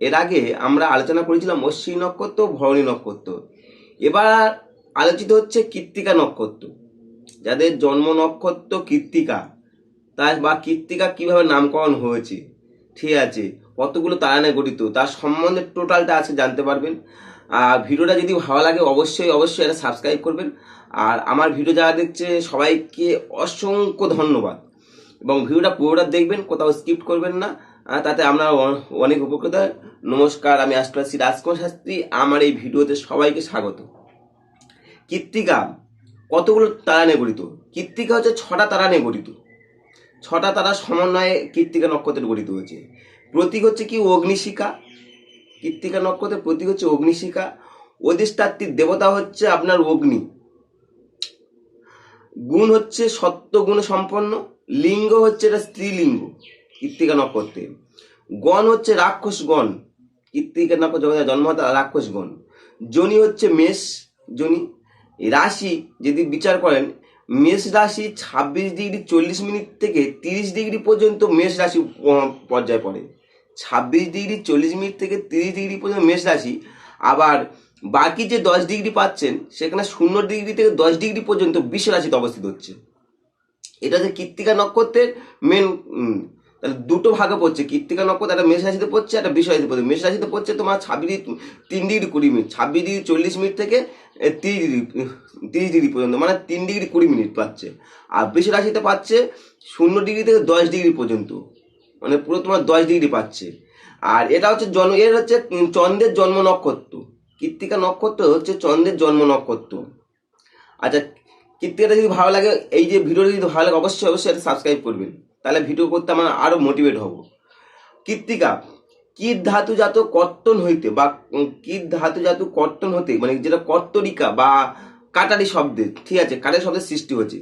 এর আগে আমরা আলোচনা করেছিলাম অশ্বিনী নক্ষত্র, ভরণী নক্ষত্র। এবার আলোচিত হচ্ছে কৃত্তিকা নক্ষত্র। যাদের জন্ম নক্ষত্র কৃত্তিকা, তার বা কৃত্তিকা কীভাবে নামকরণ হয়েছে, ঠিক আছে, কতগুলো তারা তারানে গঠিত, তার সম্বন্ধে টোটালটা আছে জানতে পারবেন। আর ভিডিওটা যদি ভালো লাগে অবশ্যই অবশ্যই এটা সাবস্ক্রাইব করবেন। আর আমার ভিডিও যারা দেখছে, সবাইকে অসংখ্য ধন্যবাদ। এবং ভিডিওটা পুরোটা দেখবেন, কোথাও স্কিপ করবেন না। তাতে আমরা অনেক উপকৃত নমস্কার, আমি আষ্ট্রাসী রাজকুমার শাস্ত্রী। আমার এই ভিডিওতে সবাইকে স্বাগত। কৃত্তিকা কতগুলো তারা নিয়ে গঠিত? কৃত্তিকা হচ্ছে ছটা তারা নিয়ে গঠিত। ছটা তারা সমন্বয়ে কৃত্তিকা নক্ষত্রের গঠিত হয়েছে। প্রতীক হচ্ছে কি? অগ্নিশিখা। কৃত্তিকা নক্ষত্রের প্রতীক হচ্ছে অগ্নিশিখা। অধিষ্ঠাত্রীর দেবতা হচ্ছে আপনার অগ্নি। গুণ হচ্ছে সত্য গুণ সম্পন্ন। লিঙ্গ হচ্ছে এটা স্ত্রীলিঙ্গ। কৃত্তিকা নক্ষত্রে গণ হচ্ছে রাক্ষস গণ কৃত্তিকা নক্ষত্র জন্ম হয় রাক্ষস গণ জনি হচ্ছে মেষ, জনি রাশি যদি বিচার করেন, মেষ রাশি ছাব্বিশ ডিগ্রি চল্লিশ মিনিট থেকে তিরিশ ডিগ্রি পর্যন্ত মেষ রাশি পর্যায়ে পড়ে। ছাব্বিশ ডিগ্রি চল্লিশ মিনিট থেকে তিরিশ ডিগ্রি পর্যন্ত মেষ রাশি। আবার বাকি যে দশ ডিগ্রি পাচ্ছেন, সেখানে শূন্য ডিগ্রি থেকে দশ ডিগ্রি পর্যন্ত বিষ রাশিতে অবস্থিত হচ্ছে। এটা যে কৃত্তিকা নক্ষত্রের মেন তাহলে দুটো ভাগে পড়ছে কৃত্তিকা নক্ষত্র, একটা মেষ রাশিতে পড়ছে, একটা বিষ রাশিতে পড়ছে। মেষ রাশিতে পড়ছে তোমার ছাব্বিশ তিন ডিগ্রি কুড়ি মিনিট, ছাব্বিশ ডিগ্রি চল্লিশ মিনিট থেকে তিরিশ ডিগ্রি তিরিশ ডিগ্রি পর্যন্ত মানে তিন ডিগ্রি কুড়ি মিনিট পাচ্ছে। আর বৃষ রাশিতে পাচ্ছে শূন্য ডিগ্রি থেকে দশ ডিগ্রি পর্যন্ত মানে পুরো তোমার দশ ডিগ্রি পাচ্ছে। আর এটা হচ্ছে জন্ম, এর হচ্ছে চন্দ্রের জন্ম নক্ষত্র কৃত্তিকা নক্ষত্র হচ্ছে চন্দ্রের জন্ম নক্ষত্র। আচ্ছা কৃত্তিকাটা যদি ভালো লাগে, এই যে ভিডিওটা যদি ভালো লাগে, অবশ্যই অবশ্যই এটা সাবস্ক্রাইব করবেন। তাহলে ভিডিও করতে আমার আরও মোটিভেট হব। কৃত্তিকা কীট ধাতু জাত কর্তন হইতে বা কীট ধাতু জাত কর্তন হতে মানে যেটা কর্তরিকা বা কাটারি শব্দে, ঠিক আছে, কাটারি শব্দের সৃষ্টি হচ্ছে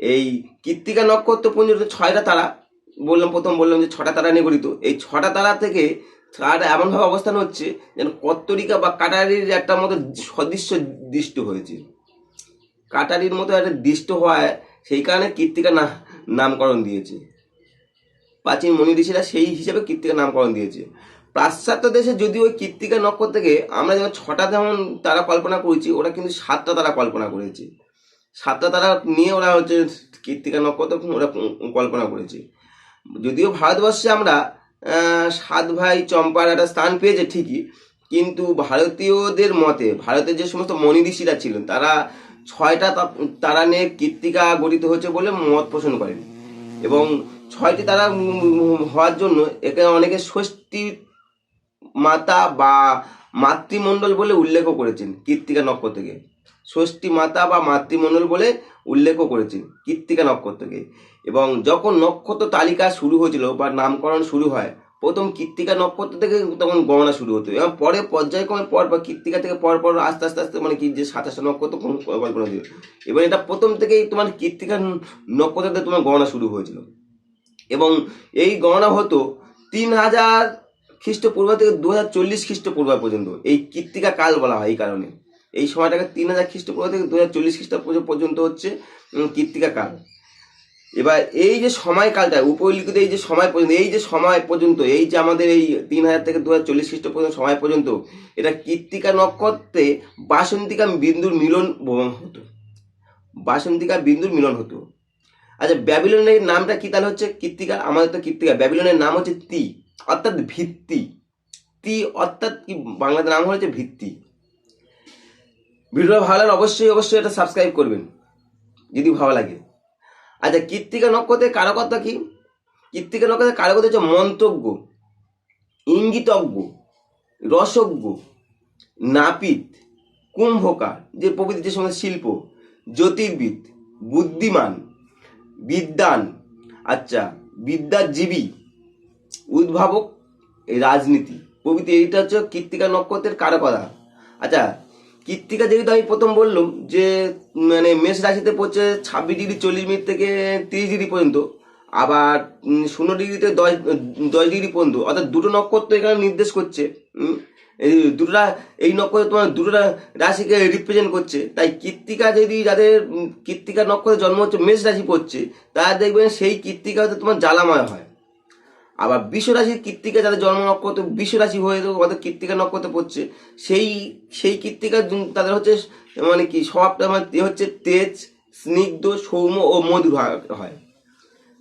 এই কৃত্তিকা নক্ষত্র পুঞ্জের ছয়টা তারা, বললাম প্রথম বললাম যে ছটা তারা নিয়ে এই ছটা তারা থেকে তারাটা এমনভাবে অবস্থান হচ্ছে যেন কত্তরিকা বা কাটারির একটা মতো সদৃশ্য দৃষ্ট হয়েছে। কাটারির মতো একটা দৃষ্ট হওয়ায় সেই কারণে কৃত্তিকা না নামকরণ দিয়েছে। প্রাচীন মনি ঋষিরা সেই হিসেবে কৃত্তিকা নামকরণ দিয়েছে। পাশ্চাত্য দেশে যদিও ওই কৃত্তিকা নক্ষত্র থেকে আমরা যেমন ছটা যেমন তারা কল্পনা করেছি, ওরা কিন্তু সাতটা তারা কল্পনা করেছে। সাতটা তারা নিয়ে ওরা হচ্ছে কৃত্তিকা নক্ষত্র ওরা কল্পনা করেছে। যদিও ভারতবর্ষে আমরা সাত ভাই চম্পার একটা স্থান পেয়েছে ঠিকই, কিন্তু ভারতীয়দের মতে, ভারতের যে সমস্ত মনি ঋষিরা ছিলেন, তারা ছয়টা তারা নিয়ে কৃত্তিকা গঠিত হয়েছে বলে মত পোষণ করেন। এবং ছয়টি তারা হওয়ার জন্য একে অনেকে ষষ্ঠী মাতা বা মাতৃমণ্ডল বলে উল্লেখও করেছেন কৃত্তিকা নক্ষত্রকে। ষষ্ঠী মাতা বা মাতৃমণ্ডল বলে উল্লেখও করেছেন কৃত্তিকা নক্ষত্রকে। এবং যখন নক্ষত্র তালিকা শুরু হয়েছিল বা নামকরণ শুরু হয় প্রথম কৃত্তিকা নক্ষত্র থেকে তখন গণনা শুরু হতো এবং পরে পর্যায়ক্রমে পর পর কৃত্তিকা থেকে পর পর আস্তে আস্তে আস্তে মানে কি যে সাতাশটা নক্ষত্র কল্পনা হয়েছিল এবার এটা প্রথম থেকেই তোমার কৃত্তিকা নক্ষত্র থেকে তোমার গণনা শুরু হয়েছিল। এবং এই গণনা হতো তিন হাজার খ্রিস্টপূর্ব থেকে দু হাজার চল্লিশ খ্রিস্টপূর্ব পর্যন্ত। এই কৃত্তিকা কাল বলা হয় এই কারণে। এই সময়টাকে তিন হাজার খ্রিস্টপূর্ব থেকে দু হাজার চল্লিশ খ্রিস্টপূর্ব পর্যন্ত হচ্ছে কৃত্তিকা কাল। এবার এই যে সময়কালটা উপলিখিত এই যে সময় পর্যন্ত, এই যে সময় পর্যন্ত, এই যে আমাদের এই তিন হাজার থেকে দু হাজার চল্লিশ সময় পর্যন্ত, এটা কৃত্তিকা নক্ষত্রে বাসন্তিকা বিন্দুর মিলন হতো। বাসন্তিকা বিন্দুর মিলন হতো। আচ্ছা ব্যাবিলনের নামটা কি তাহলে হচ্ছে? কৃত্তিকা আমাদের তো কৃত্তিকা ব্যাবিলনের নাম হচ্ছে তি, অর্থাৎ ভিত্তি। তি অর্থাৎ কি? বাংলাতে নাম হচ্ছে ভিত্তি। ভিডিওটা ভালো লাগলে অবশ্যই অবশ্যই এটা সাবস্ক্রাইব করবেন, যদি ভালো লাগে। আচ্ছা কৃত্তিকা নক্ষত্রের কারকতা কি? কৃত্তিকা নক্ষত্রের কারকতা হচ্ছে মন্তব্য, ইঙ্গিতজ্ঞ, রসজ্ঞ, নাপিত, কুম্ভকার, যে প্রভৃতি যে সমস্ত শিল্প, জ্যোতির্বিদ, বুদ্ধিমান বিদ্যান আচ্ছা বিদ্যাজীবী, উদ্ভাবক, রাজনীতি। প্রভৃতি এইটা হচ্ছে কৃত্তিকা নক্ষত্রের কারকতা। আচ্ছা কৃত্তিকা যেহেতু আমি প্রথম বললাম যে মানে মেষ রাশিতে পড়ছে ছাব্বিশ ডিগ্রি, চল্লিশ মিনিট থেকে তিরিশ ডিগ্রি পর্যন্ত, আবার শূন্য ডিগ্রিতে দশ দশ ডিগ্রি পর্যন্ত, অর্থাৎ দুটো নক্ষত্র এখানে নির্দেশ করছে দুটোটা এই নক্ষত্র তোমার দুটোটা রাশিকে রিপ্রেজেন্ট করছে, তাই কৃত্তিকা যদি যাদের কৃত্তিকা নক্ষত্রে জন্ম হচ্ছে, মেষ রাশি পড়ছে, তারা দেখবেন সেই কৃত্তিকা হচ্ছে তোমার জ্বালাময় হয়। আবার বিশ্বরাশির কৃত্তিকা যাদের জন্ম নক্ষত্র, বিশ্বরাশি হয়ে তো ওদের কৃত্তিকা নক্ষত্র পড়ছে। সেই সেই কৃত্তিকা তাদের হচ্ছে মানে কি, স্বভাবটা মানে হচ্ছে, তেজ, স্নিগ্ধ, সৌম্য ও মধুর হয়-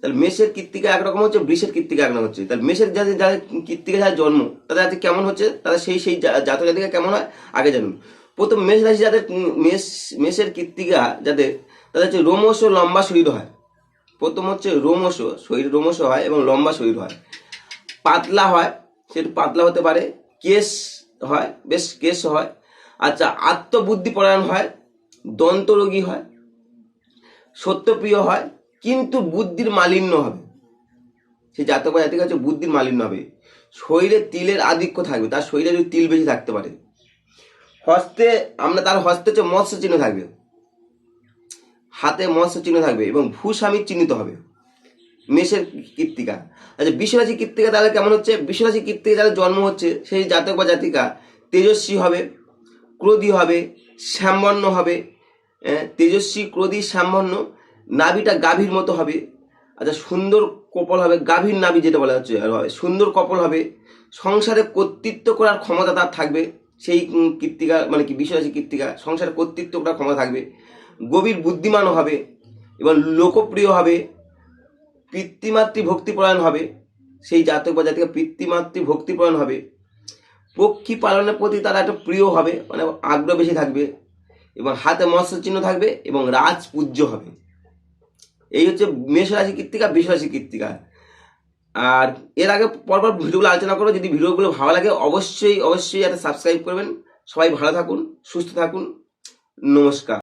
তাহলে মেষের কৃত্তিকা একরকম হচ্ছে, বৃষের কৃত্তিকা একরকম হচ্ছে। তাহলে মেষের যাদের যাদের কৃত্তিকা যাদের জন্ম, তাদের আজকে কেমন হচ্ছে? তাদের সেই সেই জাতক জাতিকা কেমন হয়? আগে জানুন। প্রথম মেষ রাশি যাদের মেষ, মেষের কৃত্তিকা যাদের, তাদের হচ্ছে রোমশ ও লম্বা শরীর হয়। প্রথম হচ্ছে রোমশ শরীর রোমশ হয় এবং লম্বা শরীর হয়। পাতলা হয় সেটা পাতলা হতে পারে। কেশ হয়, বেশ কেশ হয়। আচ্ছা আত্মবুদ্ধি পরায়ণ হয়, দন্তরোগী হয়, সত্যপ্রিয় হয়, কিন্তু বুদ্ধির মালিন্য হবে। সে জাতক বা জাতিকা হচ্ছে বুদ্ধির মালিন্য হবে। শরীরে তিলের আধিক্য থাকবে, তার শরীরে যদি তিল বেশি থাকতে পারে। হস্তে, আমরা তার হস্তে হচ্ছে মৎস্য চিহ্ন থাকবে। হাতে মৎস্য চিহ্ন থাকবে এবং ভূস্বামীর চিহ্নিত হবে। মেষের কৃত্তিকা। আচ্ছা বিশ্বরাশি কৃত্তিকা তাহলে কেমন হচ্ছে? বিশ্বরাশি কৃত্তিকা যাদের জন্ম হচ্ছে সেই জাতক বা জাতিকা তেজস্বী হবে ক্রোধী হবে শ্যামবর্ণ হবে আহ, তেজস্বী ক্রোধী শ্যামবর্ণ নাভিটা গাভীর মতো হবে। আচ্ছা সুন্দর কপল হবে গাভীর নাভি যেটা বলা হচ্ছে হবে সুন্দর কপল হবে সংসারে কর্তৃত্ব করার ক্ষমতা তার থাকবে সেই কৃত্তিকা মানে কি বিশ্বরাশি কৃত্তিকা সংসারে কর্তৃত্ব করার ক্ষমতা থাকবে। গভীর বুদ্ধিমানও হবে, এবং লোকপ্রিয় হবে, পিতৃমাতৃ ভক্তিপরায়ণ হবে, সেই জাতক বা জাতিকা পিতৃমাতৃ ভক্তিপরায়ণ হবে। পক্ষী পালনের প্রতি তারা একটা প্রিয় হবে মানে আগ্রহ বেশি থাকবে, এবং হাতে মৎস্য চিহ্ন থাকবে, এবং রাজ পূজ্য হবে। এই হচ্ছে মেষ রাশি কৃত্তিকা বৃষ রাশি কৃত্তিকা। আর এর আগে পরপর ভিডিওগুলো আলোচনা করব যদি ভিডিওগুলো ভালো লাগে, অবশ্যই অবশ্যই একটা সাবস্ক্রাইব করবেন। সবাই ভালো থাকুন, সুস্থ থাকুন। নমস্কার।